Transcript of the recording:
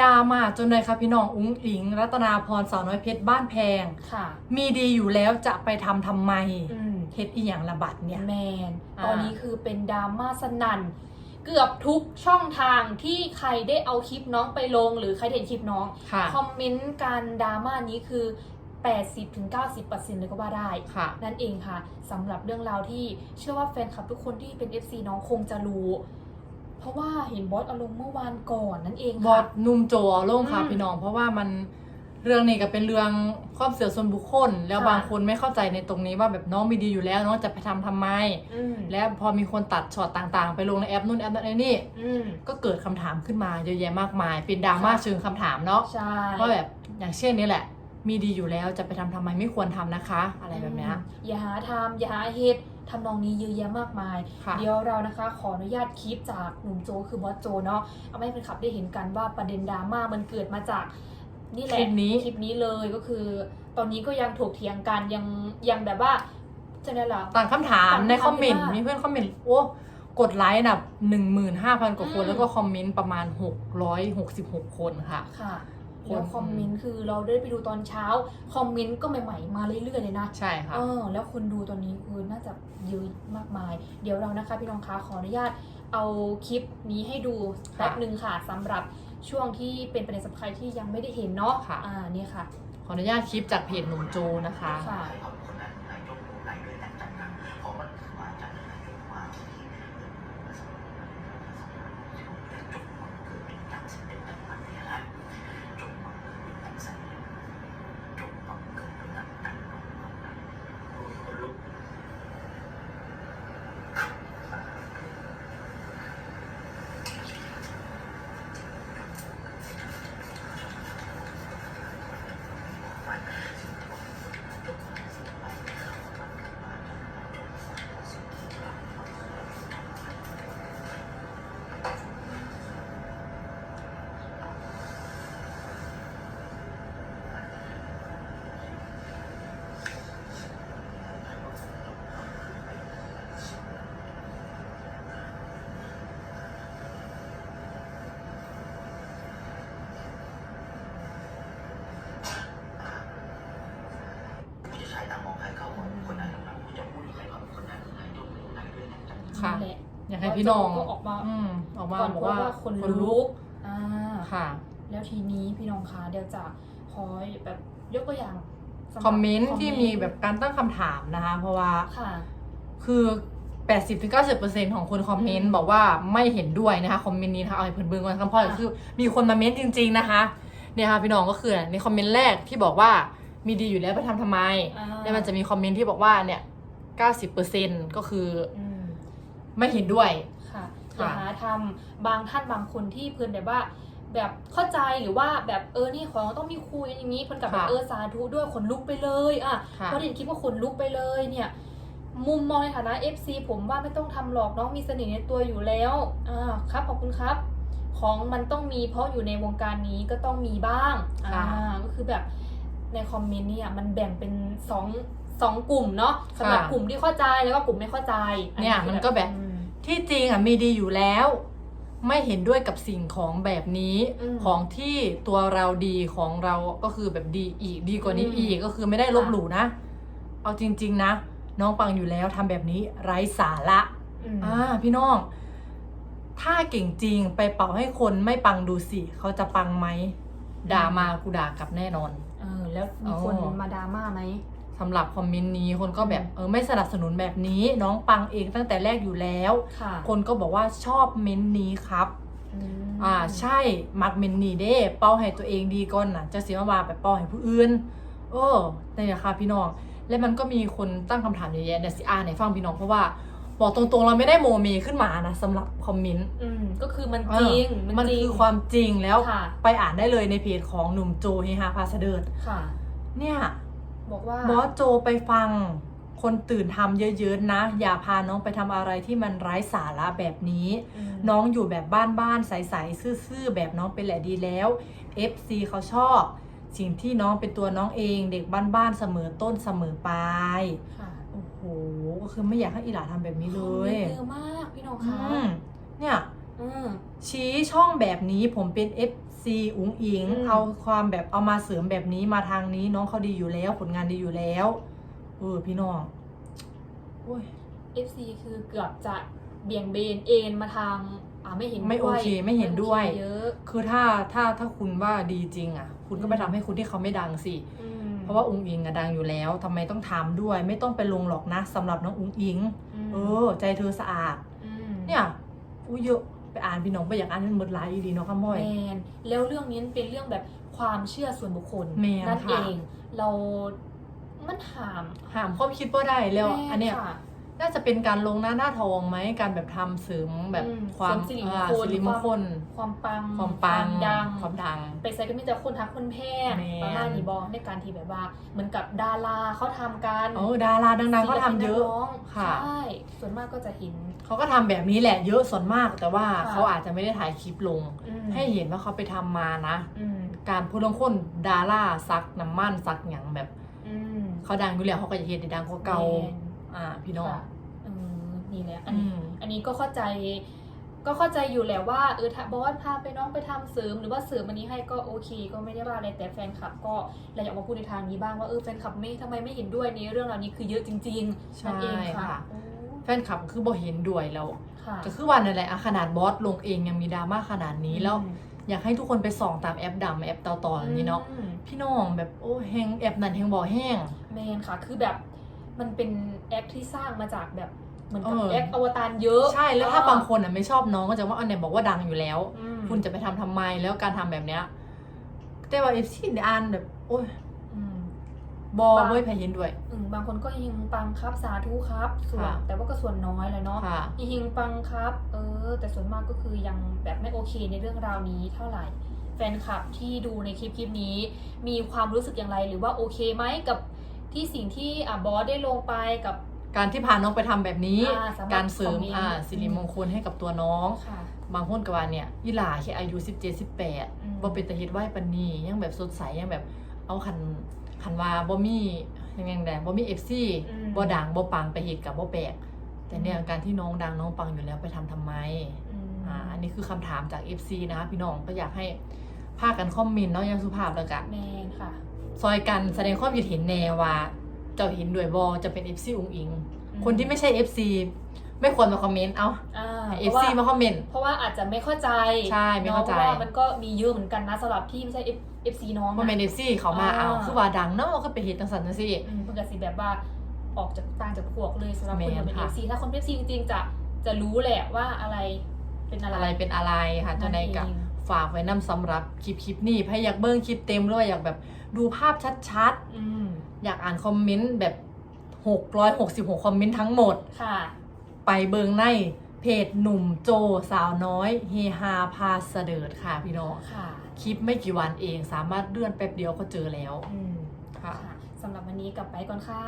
ดรามาจนเลยค่ะพี่น้องอุ้งอิง รัตนาพรสาวน้อยเพชรบ้านแพง ค่ะ มีดีอยู่แล้วจะไปทำทำไมอืมเฮ็ดอีหยังระบาดเนี่ย แมน อ่า ตอนนี้คือเป็นดราม่าสนั่น เกือบทุกช่องทางที่ใครได้เอาคลิปน้องไปลง หรือใครได้เห็นคลิปน้อง ค่ะคอมเมนต์การดราม่านี้คือ 80-90%เลยก็ว่าได้ ค่ะ นั่นเองค่ะสำหรับเรื่องราวที่เชื่อว่าแฟนคลับทุกคนที่เป็น FC น้องคงจะรู้ เพราะว่าเห็นบอสเอารมณ์เมื่อวานก่อนนั่นเองบอค่ะดนุ่มโจเอาลงค่ะอืมพี่น้องเพราะว่ามันเรื่องนี้ก็เป็นเรื่องความเสียส่วนบุคคล แล้วค่ะ บางคนไม่เข้าใจในตรงนี้ว่าแบบน้องมีดีอยู่แล้วน้องจะไปทำทำไม อืมและพอมีคนตัดช็อตต่างๆ ไปลงในแอปนู่นแอปนั้นไอ้นี่ อืม ก็เกิดคำถามขึ้นมาเยอะแยะมากมาย เป็นดราม่าค่ะ เชิงคำถามเนาะใช่ ว่าแบบอย่างเช่นนี้แหละ มีดีอยู่แล้วจะไปทำทำไมไม่ควรทำนะคะ อะไรแบบเนี้ยอืมอย่าหาทำอย่าหาเหตุ ทำนองนี้เยอะแยะมากมายค่ะเดี๋ยวเรานะคะขออนุญาตคลิปจากหนุ่มโจคือบอสโจเนาะเอามาให้แฟนคลับได้เห็นกันว่าประเด็นดราม่ามันเกิดมาจากนี่แหละคลิปนี้คลิปนี้เลยก็คือ ตอนนี้ก็ยังถกเถียงกันยังยังแบบว่าจะได้ละต่างคำถามต่างคำถามในคอมเมนต์ว่ามีมีเพื่อนคอมเมนต์โอ้กดไลค์นะหนึ่งหมื่นห้าพันกว่าคนอืมแล้วก็คอมเมนต์ประมาณหกร้อยหกสิบหกคนค่ะค่ะคน แล้วคอมเมนต์คือเราได้ไปดูตอนเช้า คอมเมนต์ก็ใหม่ๆ มาเรื่อยๆเลยนะ ใช่ค่ะเออแล้วคนดูตอนนี้คือน่าจะเยอะมากมาย เดี๋ยวเรานะคะพี่น้องคะขออนุญาตเอาคลิปนี้ให้ดูค่ะแป๊บหนึ่งค่ะสำหรับช่วงที่เป็นประเด็นสำคัญที่ยังไม่ได้เห็นเนาะค่ะอ่านี่ค่ะ ขออนุญาตคลิปจากเพจหนุ่มโจนะคะค่ะ ค่ะนั่นแหละอยากให้พี่น้องก็ออกมา อืมออกมาก่อนบอกว่าว่าคนลุกอ่าค่ะ แล้วทีนี้พี่น้องคะเดี๋ยวจะขอแบบยกตัวอย่างสำหรับคอมเมนต์ที่คอมีแบบการตั้งคำถามนะคะ เพราะว่าค่ะ คือ 80-90%ของคนคอมเมนต์บอกว่าไม่เห็นด้วยนะคะคอมเมนต์นี้นะคะเอาให้เพื่อนเบิ่งก่อนคำพ่อค่ะคือ มีคนมาเม้นต์จริง ๆ นะคะเนี่ยค่ะพี่น้องก็คือในคอมเมนต์แรกที่บอกว่ามีดีอยู่แล้วไปทำทำไม อ่าแล้วมันจะมีคอมเมนต์ที่บอกว่าเนี่ย 90%ก็คืออืม ไม่เห็นด้วย ค่ะอค่ะย่าหาทำบางท่านบางคนที่เพื่อนแบบว่า แบบเข้าใจหรือว่าแบบเออนี่ของต้องมีคุยอย่างนี้เพื่อนกับแบบเออสาธุด้วยขนลุกไปเลยอะค่ะเพราะเด่นคิดว่าขนลุกไปเลยเนี่ยมุมมองในฐานะ FC ผมว่าไม่ต้องทำหรอกน้องมีเสน่ห์ในตัวอยู่แล้วอ่าครับขอบคุณครับ ของมันต้องมีเพราะอยู่ในวงการนี้ก็ต้องมีบ้างอ่าค่ะก็คือแบบในคอมเมนต์เนี่ยมันแบ่งเป็นสอง สองกลุ่มเนาะสำหรับค่ะ กลุ่มที่เข้าใจแล้วก็กลุ่มไม่เข้าใจอัเนี่ยคือมันก็แบบอืม ที่จริงอะมีดีอยู่แล้ว ไม่เห็นด้วยกับสิ่งของแบบนี้อืมของที่ตัวเราดีของเราก็คือแบบดีอีกดีกว่านี้อืมอีกก็คือไม่ได้ลบหลู่นะ เอาจริง ๆ นะ น้องปังอยู่แล้วทำแบบนี้ไร้สาระ อืม อ่าพี่น้อง ถ้าเก่งจริงไปเป่าให้คนไม่ปังดูสิ เขาจะปังไหม ด่ามากูด่ากลับแน่นอน เออแล้วมีคนอ๋อมาดราม่าไหม สำหรับคอมเมนต์นี้คนก็แบบอืมเออไม่สนับสนุนแบบนี้ น้องปังเองตั้งแต่แรกอยู่แล้วค่ะคนก็บอกว่าชอบเม้นต์นี้ครับอืมอ่าใช่มักเมนนี่เด้เป้าให้ตัวเองดีก่อนนะจะเสียมาว่าแบบเป้าให้ผู้อื่นเออแต่เนี่ยค่ะพี่น้อง และมันก็มีคนตั้งคำถามเยอะแยะเดี๋ยวสิอ่านให้ฟังพี่น้องเพราะว่าบอกตรงๆเราไม่ได้โมเมขึ้นมานะสำหรับคอมเมนต์อืมก็คือมันเอจอริง มันจริงคือความจริงแล้วค่ะไปอ่านได้เลยในเพจของหนุ่มโจเฮฮาพาสเดิร์ดค่ะเนี่ย บอกว่าบอสโจไปฟังคนตื่นทำเยอะๆนะ อย่าพาน้องไปทำอะไรที่มันไร้สาระแบบนี้อืมน้องอยู่แบบบ้านๆใสๆซื่อๆแบบน้องเป็นแหละดีแล้ว FC เขาชอบ สิ่งที่น้องเป็นตัวน้องเอง เด็กบ้านๆเสมอต้นเสมอปลายค่ะโอ้โหก็คือไม่อยากให้อีหลาทำแบบนี้เลคอมเมยนต์เยอะมากพี่น้องอืคะมเนี่ยอืมชี้ช่องแบบนี้ผมเป็น FC อุ๋งอิง อืม เอาความแบบเอามาเสริมแบบนี้มาทางนี้ น้องเขาดีอยู่แล้ว ผลงานดีอยู่แล้วเออพี่น้องโอ้ย FC คือเกือบจะเบี่ยงเบนเอ็นมาทางอ่าไม่เห็นไม่โอเคไม่เห็นด้วยไม่โอเคเยอะคือถ้าถ้าถ้าคุณว่าดีจริงอะ คุณก็ไปทำให้คุณที่เขาไม่ดังสิ อืมเพราะว่าอุ๋งอิงอะดังอยู่แล้วทำไมต้องทำด้วย ไม่ต้องไปลงหรอกนะสำหรับน้องอุ๋งอิง มเออ ใจเธอสะอาด มเนี่ยอู้เยอะ ไปอ่านพี่น้องไปอยากอ่านมันหมดหลายอีดีเนาะค่ะม่อย แมนแล้วเรื่องนี้เป็นเรื่องแบบความเชื่อส่วนบุคคลแมนนั่นค่ะ เอง เรา มันหามห้ามความคิดว่าได้แล้วม่อันเนี้ยค่ะ น่าจะเป็นการลงหน้าหน้าทองไหมการแบบทำเสริมแบบอืมความเสริมสิริมงอ่าคลสิริมงคลความปังความปังดังความดัง ไปใส่ก็มีแต่คนทักคนแพงแมนประมาณนี้บอในการที่แบบว่า เหมือนกับดาราเขาทำกันเออดาราดังๆก็ทำเยอะศิลปินนักร้องค่ะใช่ส่วนมากก็จะเห็นเขาก็ทำแบบนี้แหละเยอะส่วนมาก แต่ว่าค่ะเขาอาจจะไม่ได้ถ่ายคลิปลงอืมให้เห็นว่าเขาไปทำมานะอืมการพูดลงคนดาราซักน้ำมันซักหยังแบบอืมเขาดังอยู่แล้วเขาก็จะเห็นในดังกว่าเก่าแมนอ่าพี่น้องค่ะเออ นี่แหละอันอืนี้มอันนี้ก็เข้าใจ ก็เข้าใจอยู่แหละว่าเออถ้าบอสพาไปน้องไปทำเสริมหรือว่าเสริมอันนี้ให้ก็โอเค ก็ไม่ได้ว่าอะไรแต่แฟนคลับก็เราอยากมาพูดในทางนี้บ้างว่าเออแฟนคลับไม่ทำไมไม่เห็นด้วยในเรื่องราวนี้คือเยอะจริงๆนั่นเองค่ะใช่ค่ะโอ้แฟนคลับคือบ่เห็นด้วยแล้วค่ะก็คือวันนั่นแหละอะขนาดบอสลงเองยังมีดราม่าขนาดนี้แล้วอยากให้ทุกคนไปส่องตามแอปดำแอปต่อๆอย่างนี้เนาะอืมพี่น้องแบบโอ้แหงแอปนั้นแหงบ่อแห้งแมนค่ะ คือแบบมันเป็นแอปที่สร้างมาจากแบบ เหมือนกับเออ แอปอวตารเยอะใช่แล้วถ้าบางคนอะไม่ชอบน้องก็จะว่าอันไหนบอกว่าดังอยู่แล้ว อืมคุณจะไปทำทำไมแล้วการทำแบบเนี้ยแต่ว่าเอฟซีอ่านแบบโอ้ยอืม บอบางเว้ยแพ้เห็นด้วย อืมบางคนก็ยิงปังครับสาธุครับ ส่วนค่ะ แต่ว่าก็ส่วนน้อยแหละเนาะค่ะ ยิงปังครับ เออ แต่ส่วนมากก็คือยังแบบไม่โอเคในเรื่องราวนี้เท่าไหร่ แฟนคลับที่ดูในคลิปคลิปนี้ มีความรู้สึกอย่างไรหรือว่าโอเคไหมกับที่สิ่งที่อะบอสได้ลงไปกับ การที่พาน้องไปทำแบบนี้อ่าสามารถการเสริมคอมเมนต์อ่าสิริมงคลให้กับตัวน้องค่ะบางคนก็ว่าเนี่ยอีหลาแค่อายุ17อืม18บ่เป็นตาเฮ็ดไหวปานนี้ยังแบบสดใสยังแบบเอาคันคันว่าบ่มียังไงแดบ่มี FC อืมบ่ดังบ่ปังไปเฮ็ดกับบ่แปลกแต่เนี่ยการที่น้องดังน้องปังอยู่แล้วไปทำทำไมอืมอ่าอันนี้คือคำถามจาก FC นะคะพี่น้องก็อยากให้พากันคอมเมนต์เนาะอยังสุภาพแล้วกันแมนค่ะ ซอยกันแสดงความคิดเห็นแนวว่า เจ้าเห็นด้วยบอจะเป็น FC อุงอิงอืมคนที่ไม่ใช่ FC ไม่ควรมาคอมเมนต์ เอาอ่าให้เพราะว่า FC มาคอมเมนต์ เพราะว่าอาจจะไม่เข้าใจใช่ไม่เข้าใจนะพระว่ามันก็มีเยอะเหมือนกันนะสำหรับที่ไม่ใช่ F- FC น้องคอมเมนต์ FC เขามาอ่าเอาคือว่าดังเนาะก็ไปเห็นจังสันจังซี่อืมเพื่อนก็สิแบบว่าออกจากต่างจากพวกเลยสำหรับคนที่เป็นแมนค่ะ FC ถ้าคนเป็น FC จริงๆจะจะรู้แหละว่าอะไรเป็นอะไรอะไรเป็นอะไรค่ะจะในกับนั่นเองฝากไว้นํสำหรับคลิปคลิปนี้ใครอยากเบิ้งคลิปเต็มด้วยอยากแบบดูภาพชัด อืมๆอยากอ่านคอมเมนต์แบบ666คอมเมนต์ทั้งหมด ค่ะ ไปเบิงในเพจหนุ่มโจสาวน้อยเฮฮาพาเสดิร์ดค่ะพี่น้องค่ะ คลิปไม่กี่วันเองสามารถเลื่อนแป๊บเดียวก็เจอแล้ว อืมค่ะ ค่ะสำหรับวันนี้กลับไปก่อนค่ะ